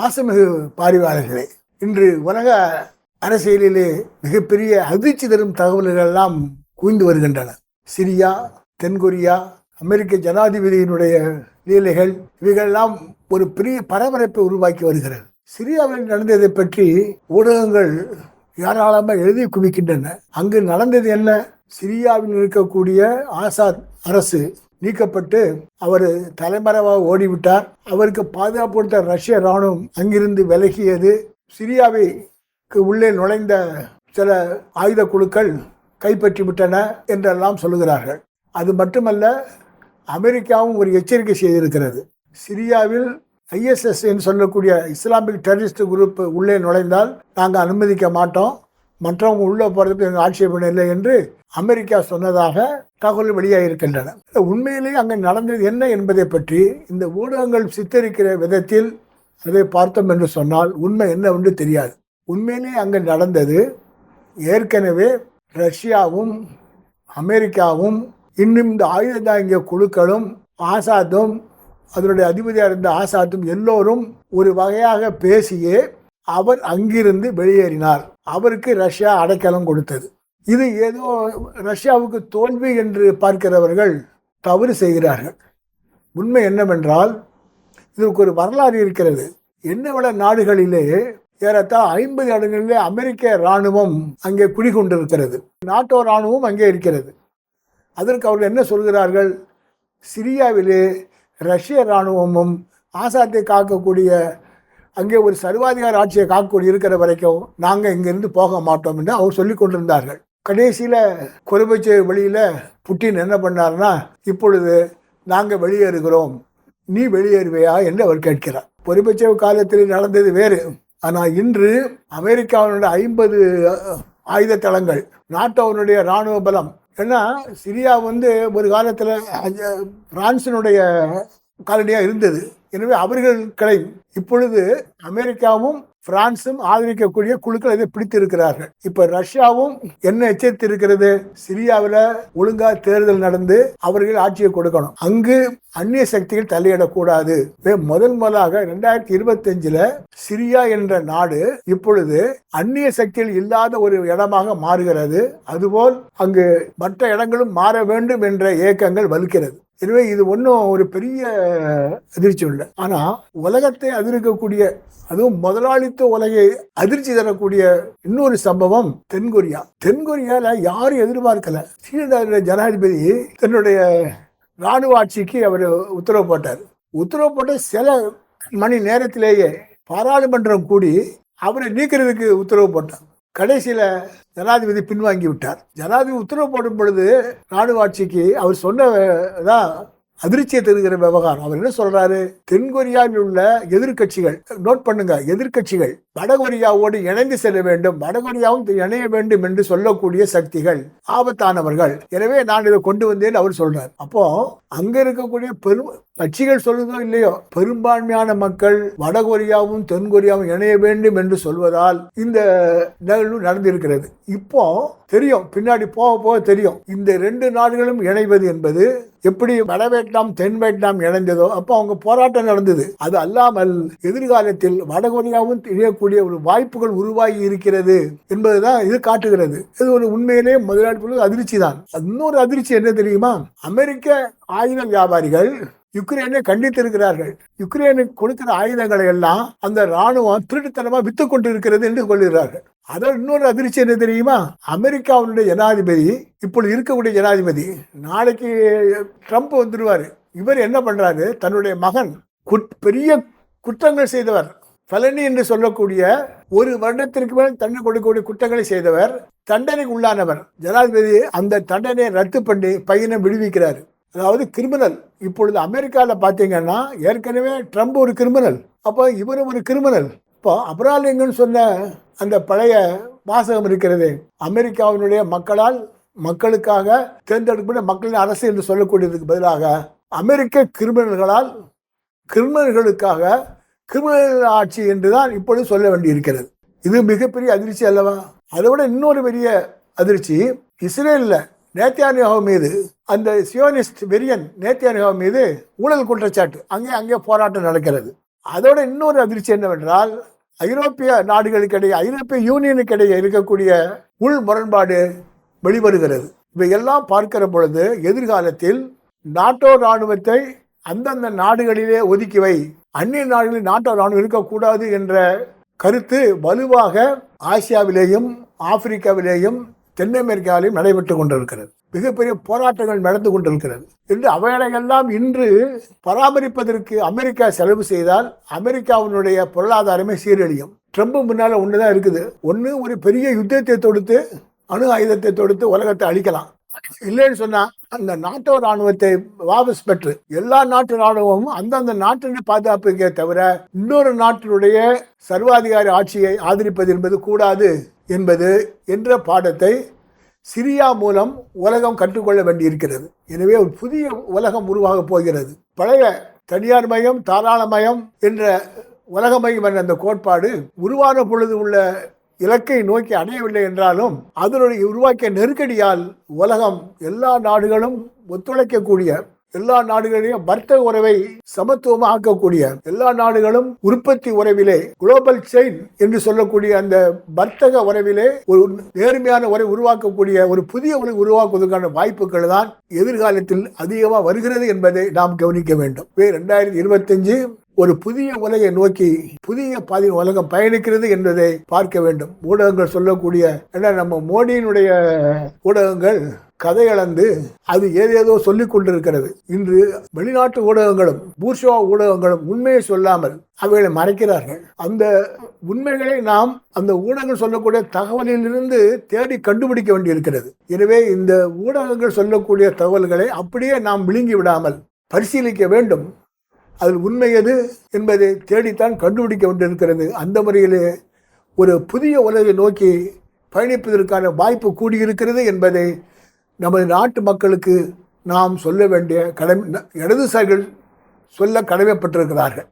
பாசமிகு பார்வையாளர்களே இன்று உலக அரசியலிலே மிகப்பெரிய அதிர்ச்சி தரும் தகவல்கள் எல்லாம் குவிந்து வருகின்றன. சிரியா தென்கொரியா அமெரிக்க ஜனாதிபதியினுடைய லீலைகள் இவைகளெல்லாம் ஒரு பெரிய பரபரப்பை உருவாக்கி வருகிறது. சிரியாவில் நடந்ததை பற்றி ஊடகங்கள் ஏராளமாக எழுதி குவிக்கின்றன. அங்கு நடந்தது என்ன? சிரியாவில் இருக்கக்கூடிய ஆசாத் அரசு நீக்கப்பட்டு அவர் தலைமறைவாக ஓடிவிட்டார். அவருக்கு பாதுகாப்பு கொடுத்த ரஷ்ய ராணுவம் அங்கிருந்து விலகியது. சிரியாவைக்கு உள்ளே நுழைந்த சில ஆயுத குழுக்கள் கைப்பற்றிவிட்டன என்றெல்லாம் சொல்லுகிறார்கள். அது மட்டுமல்ல அமெரிக்காவும் ஒரு எச்சரிக்கை செய்திருக்கிறது. சிரியாவில் ஐஎஸ்எஸ் என்று சொல்லக்கூடிய இஸ்லாமிக் டெரரிஸ்ட் குரூப் உள்ளே நுழைந்தால் நாங்கள் அனுமதிக்க மாட்டோம். மற்றவங்க உள்ளே போகிறதுக்கு எங்கள் ஆட்சேபணம் இல்லை என்று அமெரிக்கா சொன்னதாக தகவல் வெளியாக இருக்கின்றன உண்மையிலேயே அங்கே நடந்தது என்ன என்பதை பற்றி இந்த ஊடகங்கள் சித்தரிக்கிற விதத்தில் அதை பார்த்தோம் என்று சொன்னால் உண்மை என்னவென்று தெரியாது. உண்மையிலேயே அங்கே நடந்தது ஏற்கனவே ரஷ்யாவும் அமெரிக்காவும் இன்னும் இந்த ஆயுததாங்கிய குழுக்களும் ஆசாத்தும் அதனுடைய அதிபதியாக இருந்த ஆசாத்தும் எல்லோரும் ஒரு வகையாக பேசியே அவர் அங்கிருந்து வெளியேறினார். அவருக்கு ரஷ்யா அடைக்கலம் கொடுத்தது. இது ஏதோ ரஷ்யாவுக்கு தோல்வி என்று பார்க்கிறவர்கள் தவறு செய்கிறார்கள். உண்மை என்னவென்றால் இதற்கு ஒரு வரலாறு இருக்கிறது. என்னவிட நாடுகளிலே ஏறத்தாழ ஐம்பது இடங்களிலே அமெரிக்க இராணுவம் அங்கே குடிகொண்டிருக்கிறது. நாட்டோ இராணுவம் அங்கே இருக்கிறது. அதற்கு அவர்கள் என்ன சொல்கிறார்கள்? சிரியாவிலே ரஷ்ய இராணுவமும் ஆசாத்தை காக்கக்கூடிய அங்கே ஒரு சர்வாதிகார ஆட்சியை காக்கக்கூடிய இருக்கிற வரைக்கும் நாங்கள் இங்கிருந்து போக மாட்டோம் என்று அவர் சொல்லி கொண்டிருந்தார்கள். கடைசியில் குறைபட்ச வழியில் புட்டின் என்ன பண்ணார்னா இப்பொழுது நாங்கள் வெளியேறுகிறோம். நீ வெளியேறுவையா? என்று அவர் கேட்கிறார். பொறுப்பச்ச காலத்தில் நடந்தது வேறு. ஆனால் இன்று அமெரிக்காவினுடைய ஐம்பது ஆயுத தளங்கள் நாட்டோனுடைய இராணுவ பலம். ஏன்னா சிரியா வந்து ஒரு காலத்தில் பிரான்சினுடைய காலனியாக இருந்தது. எனவே அவர்கள் கிளை இப்பொழுது அமெரிக்காவும் பிரான்சும் ஆதரிக்கக்கூடிய குழுக்கள் இதை பிடித்திருக்கிறார்கள். இப்ப ரஷ்யாவும் என்ன எச்சரித்திருக்கிறது? சிரியாவில் ஒழுங்கா தேர்தல் நடந்து அவர்கள் ஆட்சியை கொடுக்கணும். அங்கு அந்நிய சக்திகள் தலையிடக்கூடாது. முதல் முதலாக ரெண்டாயிரத்தி இருபத்தி அஞ்சுல சிரியா என்ற நாடு இப்பொழுது அந்நிய சக்திகள் இல்லாத ஒரு இடமாக மாறுகிறது. அதுபோல் அங்கு மற்ற இடங்களும் மாற வேண்டும் என்ற இயக்கங்கள் வலுக்கிறது. எனவே இது ஒன்றும் ஒரு பெரிய அதிர்ச்சி இல்லை. ஆனால் உலகத்தை அதிர்க்கக்கூடிய அதுவும் முதலாளித்துவ உலகை அதிர்ச்சி தரக்கூடிய இன்னொரு சம்பவம் தென்கொரியா. தென்கொரியாவில் யாரும் எதிர்பார்க்கல. சீன ஜனாதிபதி தன்னுடைய ராணுவ ஆட்சிக்கு அவர் உத்தரவு போட்டார். உத்தரவு போட்ட சில மணி நேரத்திலேயே பாராளுமன்றம் கூடி அவரை நீக்கிறதுக்கு உத்தரவு போட்டார் கடைசியில் ஜனாதிபதி பின்வாங்கி விட்டார். ஜனாதிபதி உத்தரவு போடும் பொழுது ராணுவ ஆட்சிக்கு அவர் சொன்னதான் அதிர்ச்சியை தருகிற விவகாரம். அவர் என்ன சொல்றாரு? தென்கொரியாவில் உள்ள எதிர்கட்சிகள் நோட் பண்ணுங்க எதிர்கட்சிகள் வடகொரியாவோடு இணைந்து செல்ல வேண்டும் வடகொரியாவும் இணைய வேண்டும் என்று சொல்லக்கூடிய சக்திகள் ஆபத்தானவர்கள். எனவே நான் இதை கொண்டு வந்தேன் அவர் சொல்றார். அப்போ அங்க இருக்கக்கூடிய பெரும் கட்சிகள் சொல்லுதோ இல்லையோ பெரும்பான்மையான மக்கள் வடகொரியாவும் தென்கொரியாவும் இணைய வேண்டும் என்று சொல்வதால் இந்த நிகழ்வு நடந்திருக்கிறது. இப்போ தெரியும் பின்னாடி போக போக தெரியும். இந்த ரெண்டு நாடுகளும் இணைவது என்பது எப்படி வட வியட்நாம் தென் வியட்நாம் இணைந்ததோ அப்போ அவங்க போராட்டம் நடந்தது. அது அல்லாமல் எதிர்காலத்தில் வடகொரியாவும் இணையக்கூடிய ஒரு வாய்ப்புகள் உருவாகி இருக்கிறது என்பதுதான் இது காட்டுகிறது. இது ஒரு உண்மையிலே முதலாளி அதிர்ச்சி தான் இன்னொரு அதிர்ச்சி என்ன தெரியுமா? அமெரிக்க ஆயுத வியாபாரிகள் யுக்ரைனை கண்டித்திருக்கிறார்கள். யுக்ரைனுக்கு கொடுக்கிற ஆயுதங்களை எல்லாம் அந்த ராணுவம் திருட்டுத்தனமா வித்து கொண்டு இருக்கிறது என்று கொள்கிறார்கள் அதோட இன்னொரு அதிர்ச்சி என்ன தெரியுமா? அமெரிக்காவுடைய ஜனாதிபதி இப்பொழுது இருக்கக்கூடிய ஜனாதிபதி நாளைக்கு ட்ரம்ப் வந்துடுவார் இவர் என்ன பண்றாரு? தன்னுடைய மகன் பெரிய குற்றங்கள் செய்தவர். பழனி என்று சொல்லக்கூடிய ஒரு வருடத்திற்கு மேல் தண்டனை கொடுக்கக்கூடிய குற்றங்களை செய்தவர். தண்டனைக்கு உள்ளானவர். ஜனாதிபதி அந்த தண்டனையை ரத்து பண்ணி பையனை விடுவிக்கிறார். அதாவது கிரிமினல் இப்பொழுது அமெரிக்காவில் பார்த்தீங்கன்னா ஏற்கனவே ட்ரம்ப் ஒரு கிரிமினல் அப்போ இவரும் ஒரு கிரிமினல் இப்போ அபராலிங்கன்னு சொன்ன அந்த பழைய வாசகம் இருக்கிறது அமெரிக்காவினுடைய மக்களால் மக்களுக்காக தேர்ந்தெடுக்கப்பட்ட மக்களின் அரசு என்று சொல்லக்கூடியதுக்கு பதிலாக அமெரிக்க கிரிமினல்களால் கிரிமினல்களுக்காக கிரிமினல் ஆட்சி என்று தான் இப்பொழுது சொல்ல வேண்டியிருக்கிறது. இது மிகப்பெரிய அதிர்ச்சி அல்லவா? அதை விட இன்னொரு பெரிய அதிர்ச்சி இஸ்ரேலில் நேத்தியானியாவு மீது அந்த சியோனிஸ்ட் வெரியன் நேத்தியானியாவு மீது ஊழல் குற்றச்சாட்டு அங்கே அங்கே போராட்டம் நடக்கிறது. அதோட இன்னொரு அதிர்ச்சி என்னவென்றால் ஐரோப்பிய நாடுகளுக்கிடையே ஐரோப்பிய யூனியனுக்கிடையே இருக்கக்கூடிய உள் முரண்பாடு வெளிவருகிறது. இவையெல்லாம் பார்க்கிற பொழுது எதிர்காலத்தில் நாட்டோ இராணுவத்தை அந்தந்த நாடுகளிலே ஒதுக்கி வை அந்நிய நாடுகளில் நாட்டோ இராணுவம் இருக்கக்கூடாது என்ற கருத்து வலுவாக ஆசியாவிலேயும் ஆப்பிரிக்காவிலேயும் தென் அமெரிக்காவிலேயும் நடைபெற்று கொண்டிருக்கிறது. மிகப்பெரிய போராட்டங்கள் நடந்து கொண்டிருக்கிறது. இன்று அவைகளையெல்லாம் இன்று பராமரிப்பதற்கு அமெரிக்கா செலவு செய்தால் அமெரிக்காவினுடைய பொருளாதாரமே சீரழியும். ட்ரம்ப் முன்னால் ஒன்று தான் இருக்குது. ஒன்று ஒரு பெரிய யுத்தத்தை தொடுத்து அணு ஆயுதத்தை தொடுத்து உலகத்தை அழிக்கலாம். இல்லைன்னு சொன்னா அந்த நாட்டோ ராணுவத்தை வாபஸ் பெற்று எல்லா நாட்டு ராணுவமும் அந்தந்த நாட்டின் பாதுகாப்புக்கே தவிர இன்னொரு நாட்டினுடைய சர்வாதிகாரி ஆட்சியை ஆதரிப்பது என்பது கூடாது என்பது என்ற பாடத்தை சிரியா மூலம் உலகம் கற்றுக்கொள்ள வேண்டியிருக்கிறது. எனவே ஒரு புதிய உலகம் உருவாக போகிறது. பழைய தனியார் மயம் தாராளமயம் என்ற உலகமயம் என்ற அந்த கோட்பாடு உருவான பொழுது உள்ள இலக்கை நோக்கி அடையவில்லை என்றாலும் அதனுடைய உருவாக்கிய நெருக்கடியால் உலகம் எல்லா நாடுகளும் ஒத்துழைக்கக்கூடிய எல்லா நாடுகளையும் வர்த்தக உறவை சமத்துவமாக ஆக்கக்கூடிய எல்லா நாடுகளும் உற்பத்தி உறவிலே குளோபல் செயின் என்று சொல்லக்கூடிய அந்த வர்த்தக உறவிலே ஒரு நேர்மையான உறவை உருவாக்கக்கூடிய ஒரு புதிய உறவை உருவாக்குவதற்கான வாய்ப்புகள் தான் எதிர்காலத்தில் அதிகமாக வருகிறது என்பதை நாம் கவனிக்க வேண்டும். ரெண்டாயிரத்தி இருபத்தஞ்சு ஒரு புதிய உலகை நோக்கி புதிய பாதி உலகம் பயணிக்கிறது என்பதை பார்க்க வேண்டும். ஊடகங்கள் சொல்லக்கூடிய ஏன்னா நம்ம மோடியினுடைய ஊடகங்கள் கதையளந்து அது ஏதேதோ சொல்லிக் கொண்டிருக்கிறது. இன்று வெளிநாட்டு ஊடகங்களும் பூர்ஷவா ஊடகங்களும் உண்மையை சொல்லாமல் அவைகளை மறைக்கிறார்கள். அந்த உண்மைகளை நாம் அந்த ஊடகங்கள் சொல்லக்கூடிய தகவலிலிருந்து தேடி கண்டுபிடிக்க வேண்டியிருக்கிறது. எனவே இந்த ஊடகங்கள் சொல்லக்கூடிய தகவல்களை அப்படியே நாம் விழுங்கி விடாமல் பரிசீலிக்க வேண்டும். அதில் உண்மை எது என்பதை தேடித்தான் கண்டுபிடிக்க வேண்டியிருக்கிறது அந்த முறையிலே ஒரு புதிய உலகை நோக்கி பயணிப்பதற்கான வாய்ப்பு கூடியிருக்கிறது என்பதை நமது நாட்டு மக்களுக்கு நாம் சொல்ல வேண்டிய கடமை இடதுசாரிகள் சொல்ல கடமைப்பட்டிருக்கிறார்கள்.